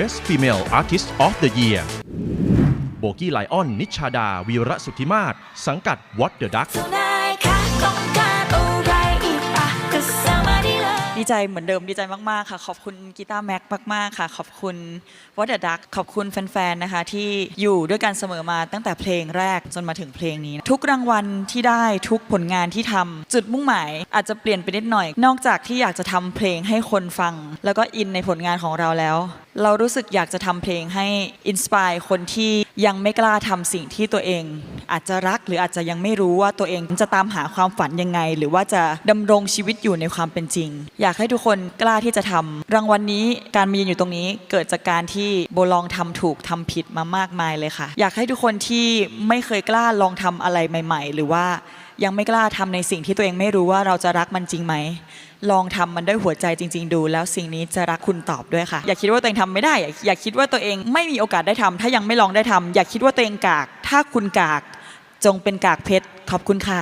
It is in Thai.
Best Female Artist of the Year โบกี้ไลออน นิชาดา วีระสุทธิมาศ สังกัด What the Duck ดีใจเหมือนเดิมดีใจมาก ๆ ค่ะ ขอบคุณกีตาร์แม็กมาก ๆ ค่ะ ขอบคุณวอ t เด d ดักขอบคุณแฟน ๆ นะคะ ที่อยู่ด้วยกันเสมอมาตั้งแต่เพลงแรกจนมาถึงเพลงนี้ ทุกรางวัลที่ได้ทุกผลงานที่ทำจุดมุ่งหมาย อาจจะเปลี่ยนไปนิดหน่อย นอกจากที่อยากจะทำเพลงให้คนฟัง แล้วก็อินในผลงานของเราแล้ว เรารู้สึกอยากจะทำเพลงให้อินสปายคนที่ยังไม่กล้าทำสิ่งที่ตัวเอง อาจจะรักหรืออาจจะยังไม่รู้ว่าตัวเองจะตามหาความฝันยังไง หรือว่าจะดำรงชีวิตอยู่ในความเป็นจริง อยากให้ทุกคนกล้าที่จะทำรางวัลนี้การมายืนอยู่ตรงนี้เกิดจากการที่โบลองทำถูกทำผิดมามากมายเลยค่ะ อยากให้ทุกคนที่ไม่เคยกล้าลองทำอะไรใหม่ ๆ หรือว่ายังไม่กล้าทำในสิ่งที่ตัวเองไม่รู้ว่าเราจะรักมันจริงไหม ลองทำมันด้วยหัวใจจริง ๆ ดู แล้วสิ่งนี้จะรักคุณตอบด้วยค่ะ อย่าคิดว่าตัวเองทำไม่ได้อย่าอย่าคิดว่าตัวเองไม่มีโอกาสได้ทำถ้ายังไม่ลองได้ทำอย่าคิดว่าตัวเองกาก ถ้าคุณกาก จงเป็นกากเพชรขอบคุณค่ะ